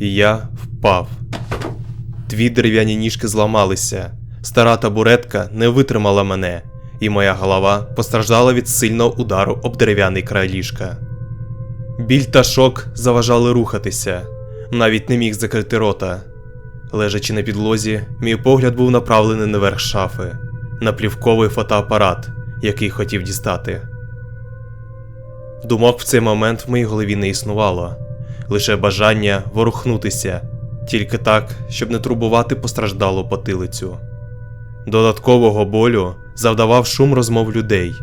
І я впав. Дві дерев'яні ніжки зламалися, стара табуретка не витримала мене, і моя голова постраждала від сильного удару об дерев'яний край ліжка. Біль та шок заважали рухатися, навіть не міг закрити рота. Лежачи на підлозі, мій погляд був направлений наверх шафи, на плівковий фотоапарат, який хотів дістати. Думок в цей момент в моїй голові не існувало, лише бажання ворухнутися, тільки так, щоб не турбувати постраждалу потилицю. Додаткового болю завдавав шум розмов людей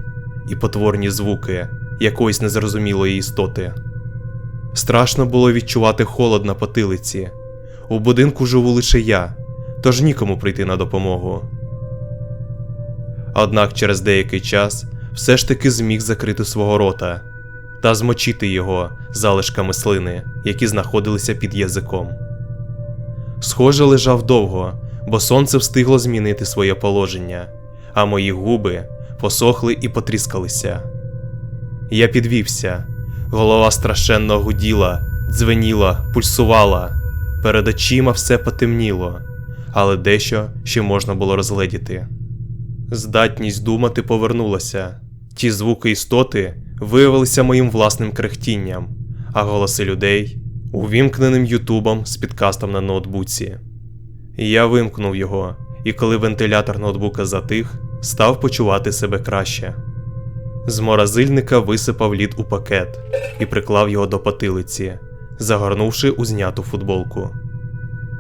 і потворні звуки якоїсь незрозумілої істоти. Страшно було відчувати холод на потилиці. У будинку живу лише я, тож нікому прийти на допомогу. Однак через деякий час все ж таки зміг закрити свого рота та змочити його залишками слини, які знаходилися під язиком. Схоже, лежав довго, бо сонце встигло змінити своє положення, а мої губи посохли і потріскалися. Я підвівся, голова страшенно гуділа, дзвеніла, пульсувала. Перед очима все потемніло, але дещо ще можна було розгледіти. Здатність думати повернулася. Ті звуки істоти виявилися моїм власним крехтінням, а голоси людей увімкненим ютубом з підкастом на ноутбуці. Я вимкнув його, і коли вентилятор ноутбука затих, став почувати себе краще. З морозильника висипав лід у пакет і приклав його до потилиці, загорнувши у зняту футболку.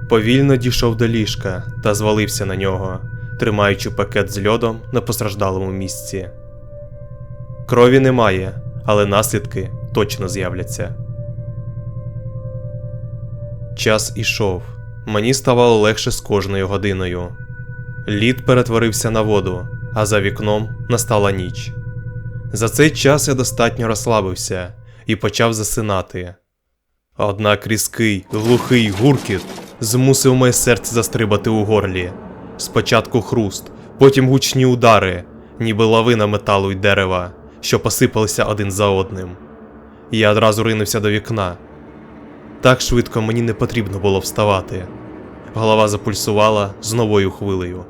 Повільно дійшов до ліжка та звалився на нього, тримаючи пакет з льодом на постраждалому місці. Крові немає, але наслідки точно з'являться. Час ішов. Мені ставало легше з кожною годиною. Лід перетворився на воду, а за вікном настала ніч. За цей час я достатньо розслабився і почав засинати. Однак різкий, глухий гуркіт змусив моє серце застрибати у горлі. Спочатку хруст, потім гучні удари, ніби лавина металу й дерева, що посипалися один за одним. Я одразу ринувся до вікна. Так швидко мені не потрібно було вставати. Голова запульсувала з новою хвилею.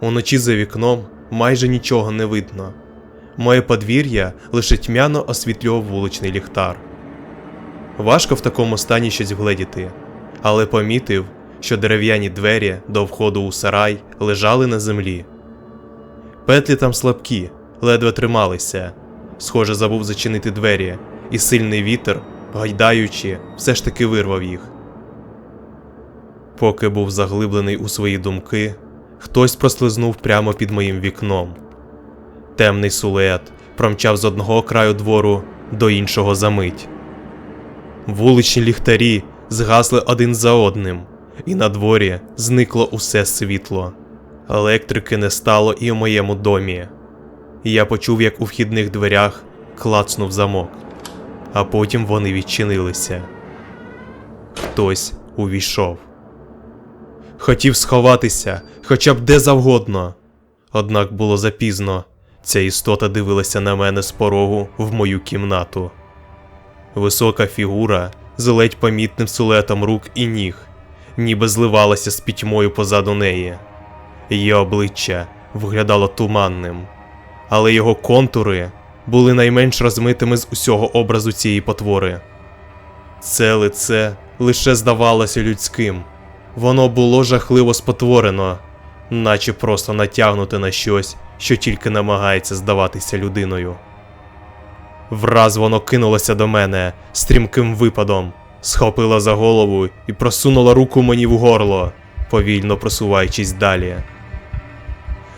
Уночі за вікном майже нічого не видно. Моє подвір'я лише тьмяно освітлював вуличний ліхтар. Важко в такому стані щось вгледіти, але помітив, що дерев'яні двері до входу у сарай лежали на землі. Петлі там слабкі, ледве трималися. Схоже, забув зачинити двері, і сильний вітер, гайдаючи, все ж таки вирвав їх. Поки був заглиблений у свої думки, хтось прослизнув прямо під моїм вікном. Темний силует промчав з одного краю двору до іншого за мить. Вуличні ліхтарі згасли один за одним, і на дворі зникло усе світло. Електрики не стало і в моєму домі. Я почув, як у вхідних дверях клацнув замок, а потім вони відчинилися. Хтось увійшов. Хотів сховатися, хоча б де завгодно. Однак було запізно. Ця істота дивилася на мене з порогу в мою кімнату. Висока фігура з ледь помітним силуетом рук і ніг, ніби зливалася з пітьмою позаду неї. Її обличчя виглядало туманним, але його контури були найменш розмитими з усього образу цієї потвори. Це лице лише здавалося людським, воно було жахливо спотворено, наче просто натягнуте на щось, що тільки намагається здаватися людиною. Враз воно кинулося до мене стрімким випадом, схопила за голову і просунула руку мені в горло, повільно просуваючись далі.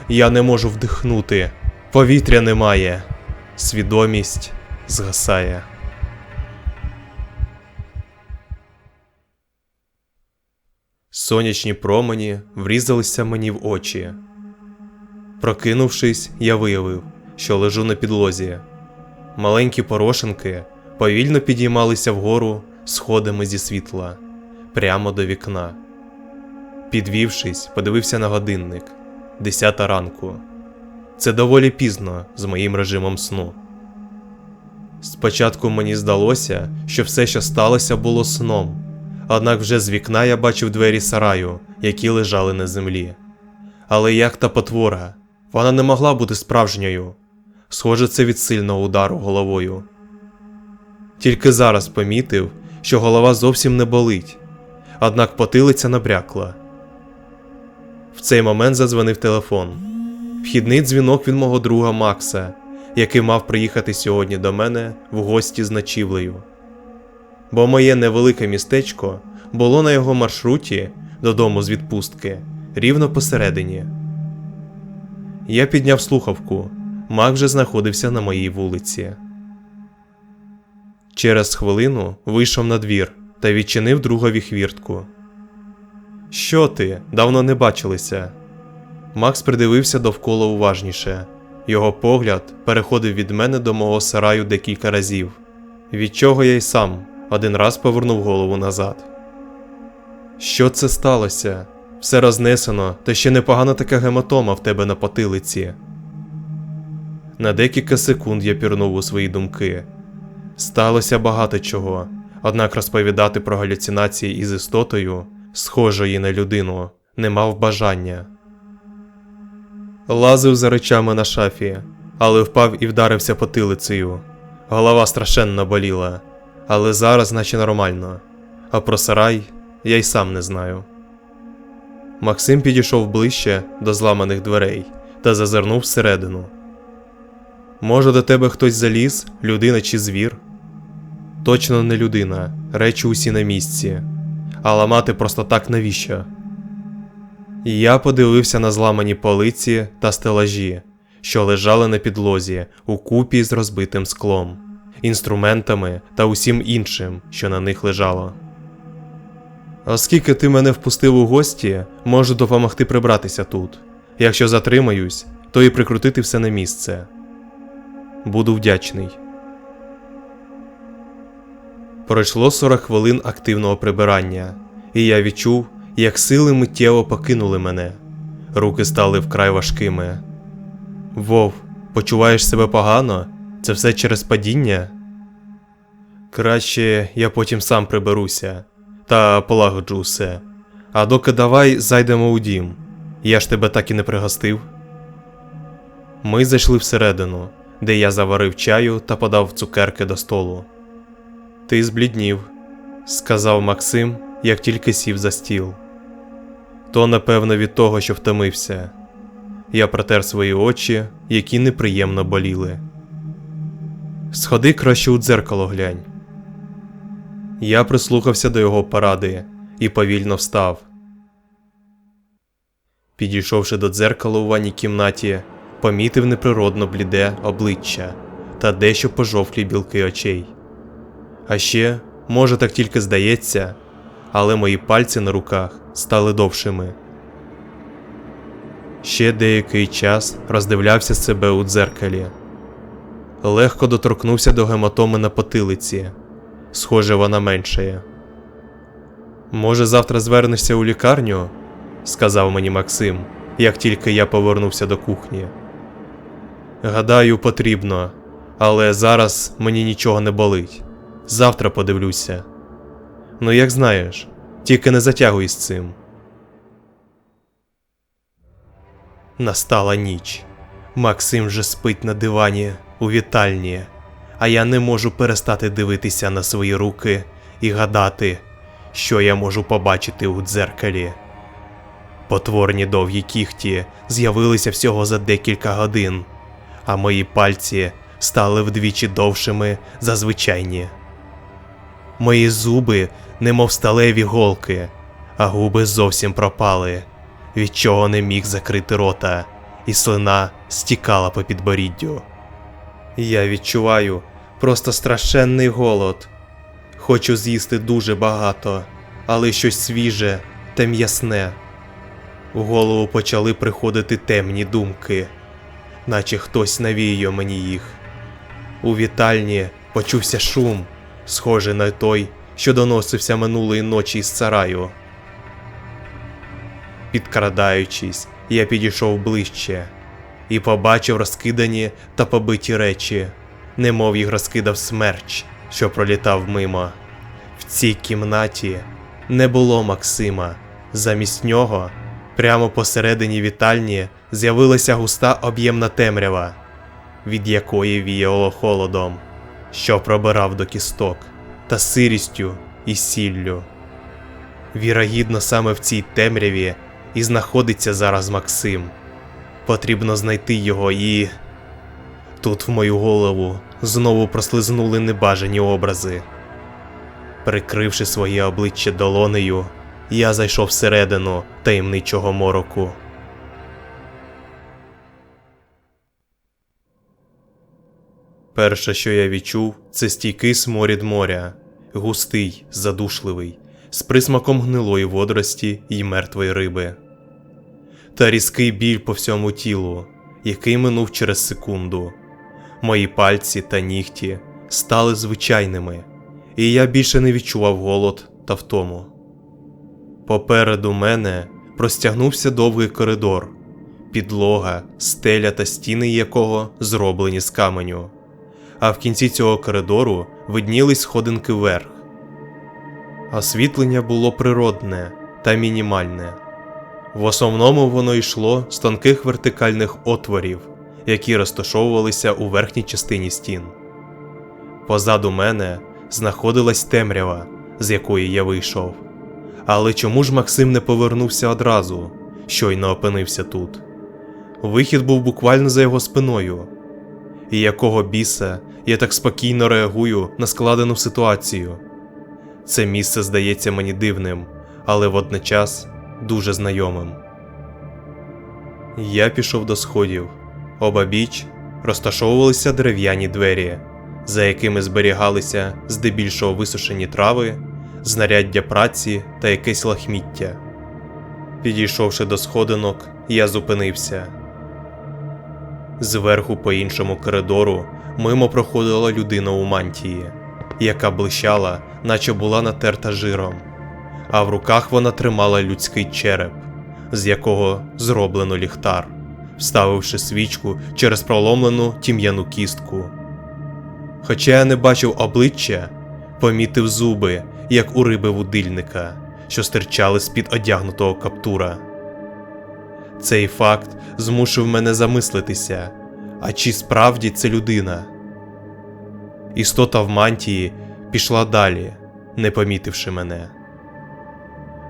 Я не можу вдихнути, повітря немає, свідомість згасає. Сонячні промені врізалися мені в очі. Прокинувшись, я виявив, що лежу на підлозі. Маленькі порошинки повільно підіймалися вгору сходами зі світла, прямо до вікна. Підвівшись, подивився на годинник десята ранку. Це доволі пізно з моїм режимом сну. Спочатку мені здалося, що все, що сталося, було сном. Однак вже з вікна я бачив двері сараю, які лежали на землі. Але як та потвора, вона не могла бути справжньою. Схоже, це від сильного удару головою. Тільки зараз помітив, що голова зовсім не болить, однак потилиця набрякла. В цей момент задзвонив телефон. Вхідний дзвінок від мого друга Макса, який мав приїхати сьогодні до мене в гості з ночівлею. Бо моє невелике містечко було на його маршруті додому з відпустки рівно посередині. Я підняв слухавку. Мак вже знаходився на моїй вулиці. Через хвилину вийшов на двір та відчинив другові хвіртку. Що ти? Давно не бачилися. Макс придивився довкола уважніше. Його погляд переходив від мене до мого сараю декілька разів, від чого я й сам один раз повернув голову назад. Що це сталося? Все рознесено, та ще непогана така гематома в тебе на потилиці. На декілька секунд я пірнув у свої думки. Сталося багато чого, однак розповідати про галюцинації із істотою, схожої на людину, не мав бажання. Лазив за речами на шафі, але впав і вдарився потилицею. Голова страшенно боліла, але зараз наче нормально. А про сарай я й сам не знаю. Максим підійшов ближче до зламаних дверей та зазирнув всередину. Може, до тебе хтось заліз, людина чи звір? Точно не людина, речі усі на місці. А ламати просто так навіщо? Я подивився на зламані полиці та стелажі, що лежали на підлозі у купі з розбитим склом, інструментами та усім іншим, що на них лежало. Оскільки ти мене впустив у гості, можу допомогти прибратися тут. Якщо затримаюсь, то і прикрутити все на місце. Буду вдячний. Пройшло 40 хвилин активного прибирання, і я відчув, як сили миттєво покинули мене. Руки стали вкрай важкими. Вов, почуваєш себе погано? Це все через падіння? Краще я потім сам приберуся та полагоджу усе. А доки давай зайдемо у дім. Я ж тебе так і не пригостив. Ми зайшли всередину, де я заварив чаю та подав цукерки до столу. Ти збліднів, сказав Максим, як тільки сів за стіл. То, напевно, від того, що втомився. Я протер свої очі, які неприємно боліли. Сходи краще у дзеркало глянь. Я прислухався до його поради і повільно встав. Підійшовши до дзеркала у ванній кімнаті, помітив неприродно бліде обличчя та дещо пожовклі білки очей. А ще, може, так тільки здається, але мої пальці на руках стали довшими. Ще деякий час роздивлявся себе у дзеркалі. Легко доторкнувся до гематоми на потилиці. Схоже, вона меншає. Може, завтра звернешся у лікарню? сказав мені Максим, як тільки я повернувся до кухні. Гадаю, потрібно, але зараз мені нічого не болить. Завтра подивлюся. Ну, як знаєш, тільки не затягуй з цим. Настала ніч. Максим вже спить на дивані у вітальні, а я не можу перестати дивитися на свої руки і гадати, що я можу побачити у дзеркалі. Потворні довгі кіхті з'явилися всього за декілька годин, а мої пальці стали вдвічі довшими за звичайні. Мої зуби, немов сталеві голки, а губи зовсім пропали, від чого не міг закрити рота, і слина стікала по підборіддю. Я відчуваю просто страшенний голод. Хочу з'їсти дуже багато, але щось свіже та м'ясне. У голову почали приходити темні думки, наче хтось навіює мені їх. У вітальні почувся шум, схожий на той, що доносився минулої ночі із сараю. Підкрадаючись, я підійшов ближче і побачив розкидані та побиті речі, немов їх розкидав смерч, що пролітав мимо. В цій кімнаті не було Максима. Замість нього, прямо посередині вітальні, з'явилася густа об'ємна темрява, від якої віяло холодом, що пробирав до кісток, та сирістю і сіллю. Вірогідно, саме в цій темряві і знаходиться зараз Максим. Потрібно знайти його і. Тут в мою голову знову прослизнули небажані образи. Прикривши своє обличчя долонею, я зайшов всередину таємничого мороку. Перше, що я відчув, це стійкий сморід моря, густий, задушливий, з присмаком гнилої водорості й мертвої риби. Та різкий біль по всьому тілу, який минув через секунду. Мої пальці та нігті стали звичайними, і я більше не відчував голод та втому. Попереду мене простягнувся довгий коридор, підлога, стеля та стіни якого зроблені з каменю. А в кінці цього коридору виднілись сходинки вверх. Освітлення було природне та мінімальне. В основному воно йшло з тонких вертикальних отворів, які розташовувалися у верхній частині стін. Позаду мене знаходилась темрява, з якої я вийшов. Але чому ж Максим не повернувся одразу, щойно опинився тут? Вихід був буквально за його спиною. І якого біса я так спокійно реагую на складену ситуацію? Це місце здається мені дивним, але водночас дуже знайомим. Я пішов до сходів. Обабіч розташовувалися дерев'яні двері, за якими зберігалися здебільшого висушені трави, знаряддя праці та якесь лахміття. Підійшовши до сходинок, я зупинився. Зверху по іншому коридору мимо проходила людина у мантії, яка блищала, наче була натерта жиром, а в руках вона тримала людський череп, з якого зроблено ліхтар, вставивши свічку через проломлену тім'яну кістку. Хоча я не бачив обличчя, помітив зуби, як у риби вудильника, що стирчали з-під одягнутого каптура. Цей факт змусив мене замислитися, а чи справді це людина? Істота в мантії пішла далі, не помітивши мене.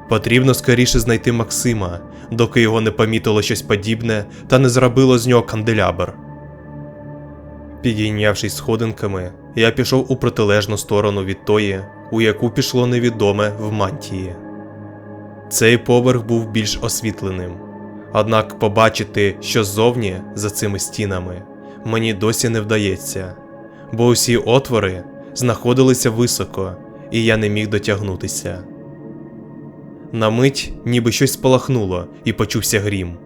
Потрібно скоріше знайти Максима, доки його не помітило щось подібне та не зробило з нього канделябр. Підійнявшись сходинками, я пішов у протилежну сторону від тої, у яку пішло невідоме в мантії. Цей поверх був більш освітленим, однак побачити, що ззовні за цими стінами, мені досі не вдається, бо усі отвори знаходилися високо, і я не міг дотягнутися. На мить ніби щось спалахнуло і почувся грім.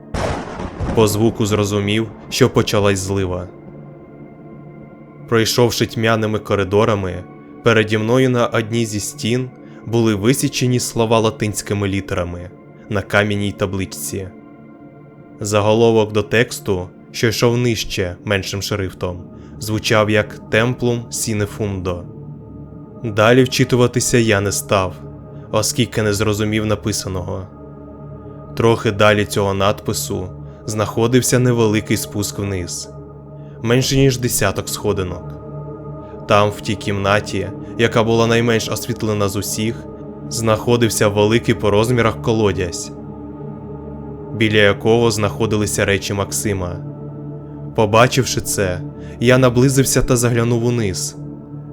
По звуку зрозумів, що почалась злива. Пройшовши тьмяними коридорами, переді мною на одній зі стін були висічені слова латинськими літерами на кам'яній табличці. Заголовок до тексту, що йшов нижче меншим шрифтом, звучав як Темплум Сінефундо. Далі вчитуватися я не став, оскільки не зрозумів написаного. Трохи далі цього надпису знаходився невеликий спуск вниз, менше ніж десяток сходинок. Там, в тій кімнаті, яка була найменш освітлена з усіх, знаходився великий по розмірах колодязь, біля якого знаходилися речі Максима. Побачивши це, я наблизився та заглянув униз.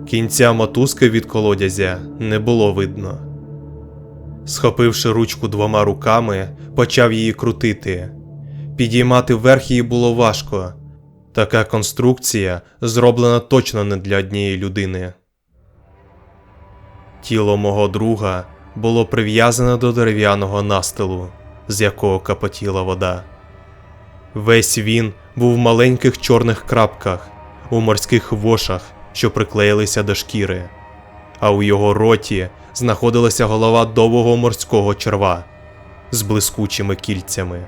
Кінця мотузки від колодязя не було видно. Схопивши ручку двома руками, почав її крутити. Підіймати вверх її було важко. Така конструкція зроблена точно не для однієї людини. Тіло мого друга було прив'язане до дерев'яного настилу, з якого капотіла вода. Весь він був в маленьких чорних крапках, у морських вошах, що приклеїлися до шкіри, а у його роті знаходилася голова довгого морського черва з блискучими кільцями.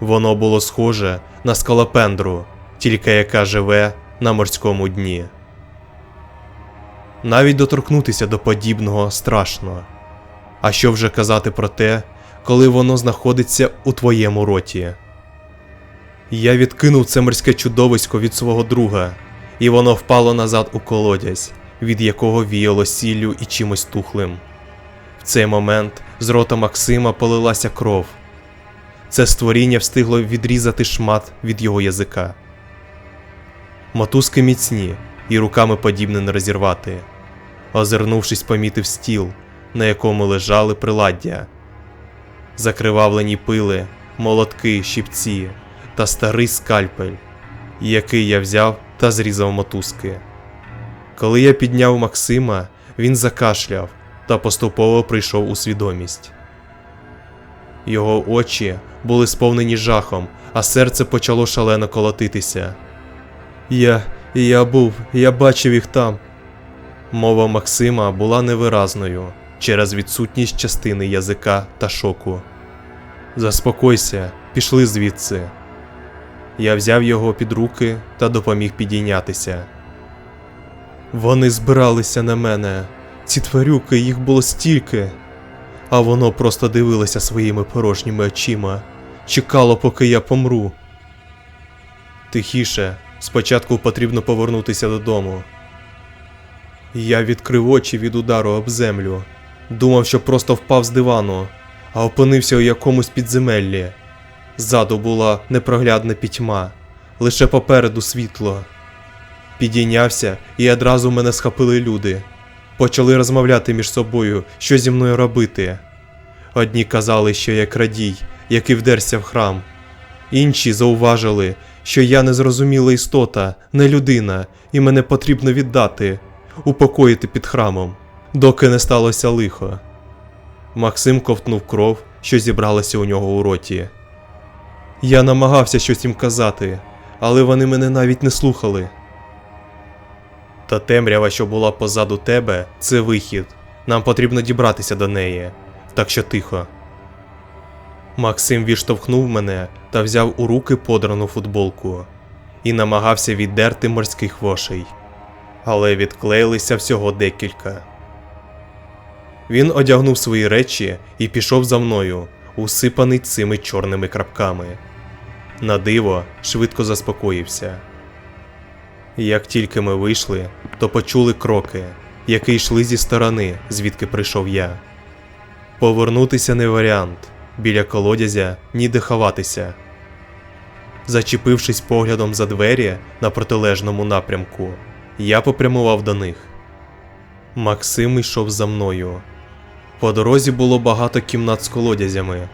Воно було схоже на скалопендру, тільки яка живе на морському дні. Навіть доторкнутися до подібного страшно. А що вже казати про те, коли воно знаходиться у твоєму роті? Я відкинув це морське чудовисько від свого друга, і воно впало назад у колодязь, від якого віяло сіллю і чимось тухлим. В цей момент з рота Максима полилася кров. Це створіння встигло відрізати шмат від його язика. Мотузки міцні, і руками подібне не розірвати. Озирнувшись, помітив стіл, на якому лежали приладдя, закривавлені пили, молотки, щипці та старий скальпель, який я взяв та зрізав мотузки. Коли я підняв Максима, він закашляв та поступово прийшов у свідомість. Його очі були сповнені жахом, а серце почало шалено колотитися. Я. я був, я бачив їх там. Мова Максима була невиразною через відсутність частини язика та шоку. Заспокойся, пішли звідси. Я взяв його під руки та допоміг підійнятися. Вони збиралися на мене, ці тварюки, їх було стільки, а воно просто дивилося своїми порожніми очима, чекало, поки я помру. Тихіше, спочатку потрібно повернутися додому. Я відкрив очі від удару об землю, думав, що просто впав з дивану, а опинився у якомусь підземеллі. Ззаду була непроглядна пітьма, лише попереду світло. Підійнявся, і одразу мене схопили люди. Почали розмовляти між собою, що зі мною робити. Одні казали, що я крадій, який вдерся в храм. Інші зауважили, що я незрозуміла істота, не людина, і мене потрібно віддати, упокоїти під храмом, доки не сталося лихо. Максим ковтнув кров, що зібралася у нього у роті. Я намагався щось їм казати, але вони мене навіть не слухали. Та темрява, що була позаду тебе, це вихід. Нам потрібно дібратися до неї, так що тихо. Максим відштовхнув мене та взяв у руки подрану футболку і намагався віддерти морських вошей, але відклеїлися всього декілька. Він одягнув свої речі і пішов за мною, усипаний цими чорними крапками. На диво швидко заспокоївся. Як тільки ми вийшли, то почули кроки, які йшли зі сторони, звідки прийшов я. Повернутися не варіант, біля колодязя ніде ховатися. Зачепившись поглядом за двері на протилежному напрямку, я попрямував до них. Максим йшов за мною. По дорозі було багато кімнат з колодязями,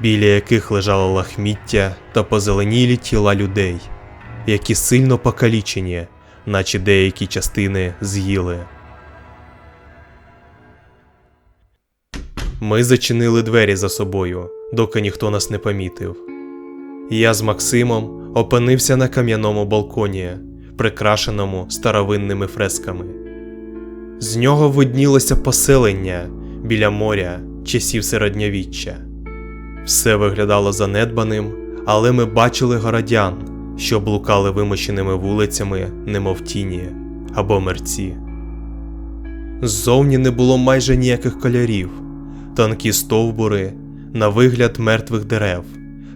біля яких лежало лахміття та позеленілі тіла людей, які сильно покалічені, наче деякі частини з'їли. Ми зачинили двері за собою, доки ніхто нас не помітив. Я з Максимом опинився на кам'яному балконі, прикрашеному старовинними фресками. З нього виднілося поселення біля моря часів середньовіччя. Все виглядало занедбаним, але ми бачили городян, що блукали вимощеними вулицями, немов тіні або мерці. Ззовні не було майже ніяких кольорів, тонкі стовбури, на вигляд мертвих дерев,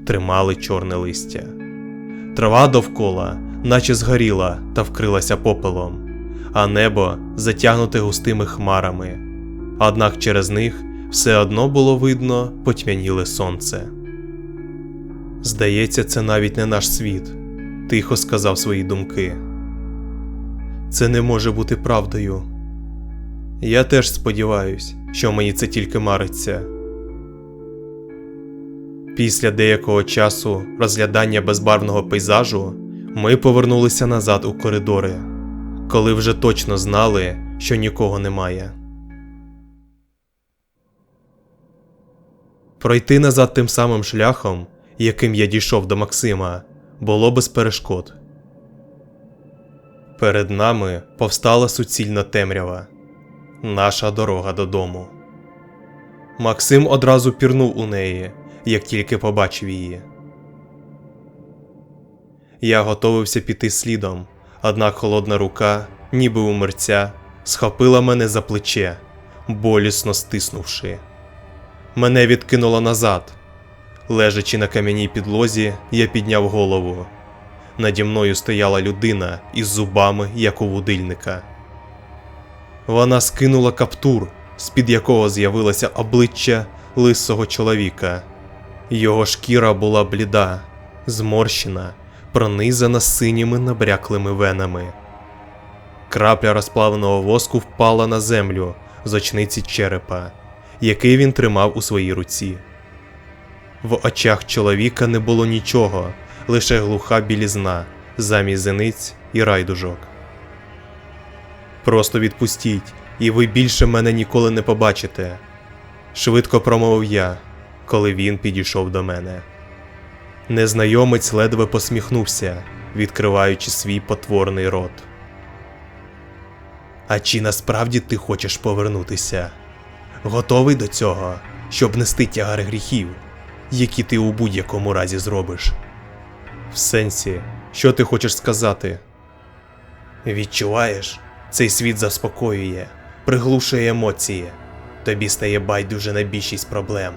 тримали чорне листя. Трава довкола, наче згоріла та вкрилася попелом, а небо затягнуте густими хмарами. Однак через них все одно було видно потьмяніле сонце. Здається, це навіть не наш світ, тихо сказав свої думки. Це не може бути правдою. Я теж сподіваюсь, що мені це тільки мариться. Після деякого часу розглядання безбарвного пейзажу ми повернулися назад у коридори, коли вже точно знали, що нікого немає. Пройти назад тим самим шляхом, яким я дійшов до Максима, було без перешкод. Перед нами повстала суцільна темрява наша дорога додому. Максим одразу пірнув у неї, як тільки побачив її. Я готовився піти слідом, однак холодна рука, ніби у мерця, схопила мене за плече, болісно стиснувши. Мене відкинуло назад. Лежачи на кам'яній підлозі, я підняв голову. Наді мною стояла людина із зубами, як у вудильника. Вона скинула каптур, з-під якого з'явилося обличчя лисого чоловіка. Його шкіра була бліда, зморщена, пронизана синіми набряклими венами. Крапля розплавленого воску впала на землю з очниці черепа, який він тримав у своїй руці. В очах чоловіка не було нічого, лише глуха білізна, замість зениць і райдужок. Просто відпустіть, і ви більше мене ніколи не побачите. Швидко промовив я, коли він підійшов до мене. Незнайомець ледве посміхнувся, відкриваючи свій потворний рот. А чи насправді ти хочеш повернутися? Готовий до цього, щоб нести тягар гріхів, які ти у будь-якому разі зробиш? В сенсі, що ти хочеш сказати? Відчуваєш, цей світ заспокоює, приглушує емоції, тобі стає байдуже на більшість проблем.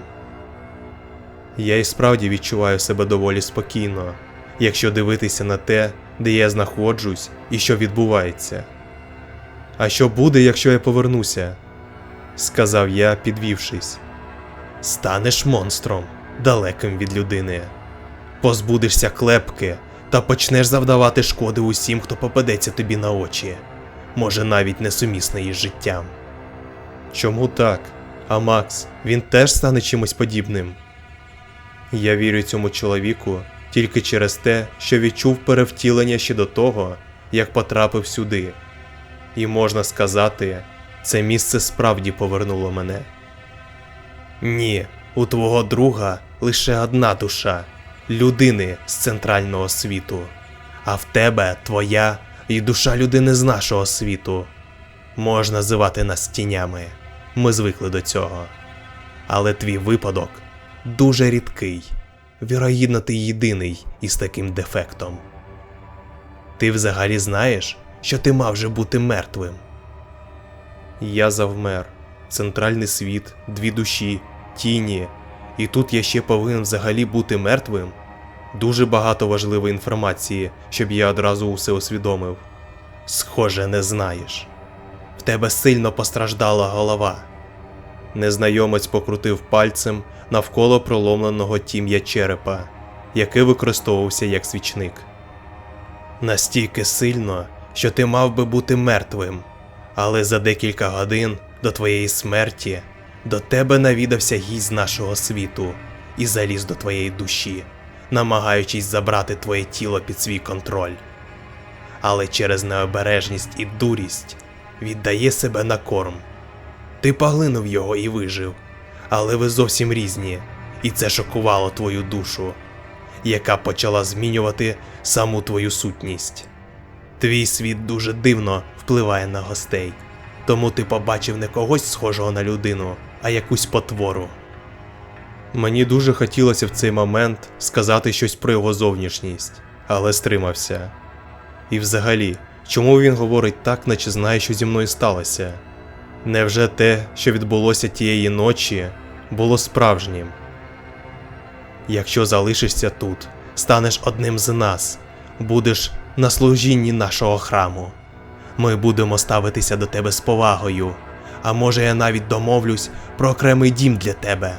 Я і справді відчуваю себе доволі спокійно, якщо дивитися на те, де я знаходжусь і що відбувається. А що буде, якщо я повернуся? Сказав я, підвівшись. Станеш монстром, далеким від людини. Позбудешся клепки та почнеш завдавати шкоди усім, хто попадеться тобі на очі, може навіть несумісне із життям. Чому так? А Макс, він теж стане чимось подібним. Я вірю цьому чоловіку тільки через те, що відчув перевтілення ще до того, як потрапив сюди. І можна сказати, це місце справді повернуло мене. Ні, у твого друга лише одна душа людини з центрального світу, а в тебе твоя і душа людини з нашого світу. Можна називати нас тінями. Ми звикли до цього. Але твій випадок дуже рідкий. Вірогідно, ти єдиний із таким дефектом. Ти взагалі знаєш, що ти мав же бути мертвим. Я завмер. Центральний світ, дві душі, тіні. І тут я ще повинен взагалі бути мертвим. Дуже багато важливої інформації, щоб я одразу усе усвідомив. Схоже, не знаєш. В тебе сильно постраждала голова. Незнайомець покрутив пальцем навколо проломленого тім'я черепа, який використовувався як свічник. Настільки сильно, що ти мав би бути мертвим, але за декілька годин до твоєї смерті до тебе навідався гість нашого світу і заліз до твоєї душі, намагаючись забрати твоє тіло під свій контроль. Але через необережність і дурість віддає себе на корм. Ти поглинув його і вижив, але ви зовсім різні, і це шокувало твою душу, яка почала змінювати саму твою сутність. Твій світ дуже дивно впливає на гостей, тому ти побачив не когось схожого на людину, а якусь потвору. Мені дуже хотілося в цей момент сказати щось про його зовнішність, але стримався. І взагалі, чому він говорить так, наче знає, що зі мною сталося? Невже те, що відбулося тієї ночі, було справжнім? Якщо залишишся тут, станеш одним з нас, будеш на служінні нашого храму. Ми будемо ставитися до тебе з повагою, а може я навіть домовлюсь про окремий дім для тебе.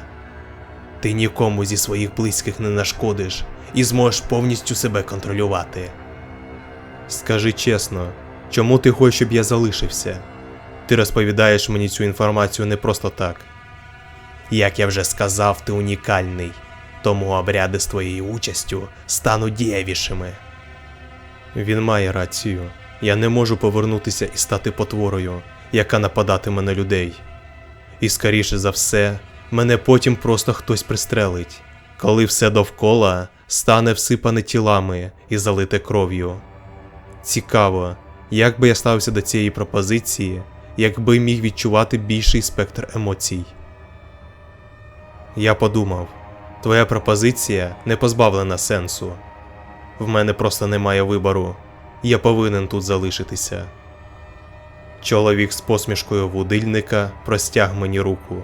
Ти нікому зі своїх близьких не нашкодиш і зможеш повністю себе контролювати. Скажи чесно, чому ти хочеш, щоб я залишився? Ти розповідаєш мені цю інформацію не просто так. Як я вже сказав, ти унікальний, тому обряди з твоєю участю стануть дієвішими. Він має рацію. Я не можу повернутися і стати потворою, яка нападатиме на людей. І скоріше за все, мене потім просто хтось пристрелить, коли все довкола стане всипане тілами і залите кров'ю. Цікаво, як би я ставився до цієї пропозиції, якби міг відчувати більший спектр емоцій. Я подумав, твоя пропозиція не позбавлена сенсу. В мене просто немає вибору. Я повинен тут залишитися. Чоловік з посмішкою вудильника простяг мені руку.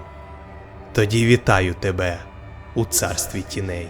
Тоді вітаю тебе у царстві тіней.